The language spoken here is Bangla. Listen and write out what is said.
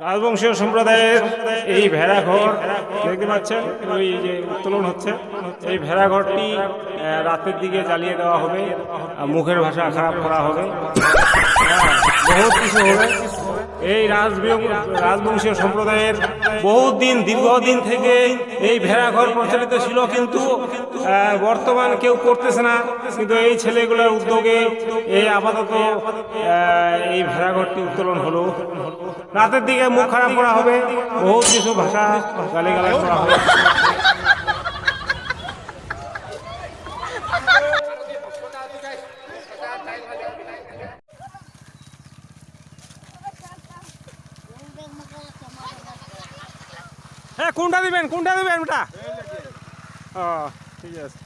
রাজবংশীয় সম্প্রদায়ের এই ভেড়াঘর দেখতে পাচ্ছেন? ওই যে উত্তোলন হচ্ছে। এই ভেড়াঘরটি রাতের দিকে জ্বালিয়ে দেওয়া হবে। মুখের ভাষা খারাপ করা হবে। বহুত কিছু হবে। এই রাজবংশীয় সম্প্রদায়ের বহুত দিন দীর্ঘদিন থেকে এই ভেড়াঘর প্রচলিত ছিল, কিন্তু বর্তমান কেউ করতেছে না। কিন্তু এই ছেলেগুলোর উদ্যোগে এই আপাতত এই ভেড়াঘরটি উত্তোলন হলো। রাতের দিকে মুখ খারাপ করা হবে বহুত কিছু ভাষা গালিগালাজ করা হবে। হ্যাঁ কোনটা দিবেন কোনটা দিবেন ওটা ও ঠিক আছে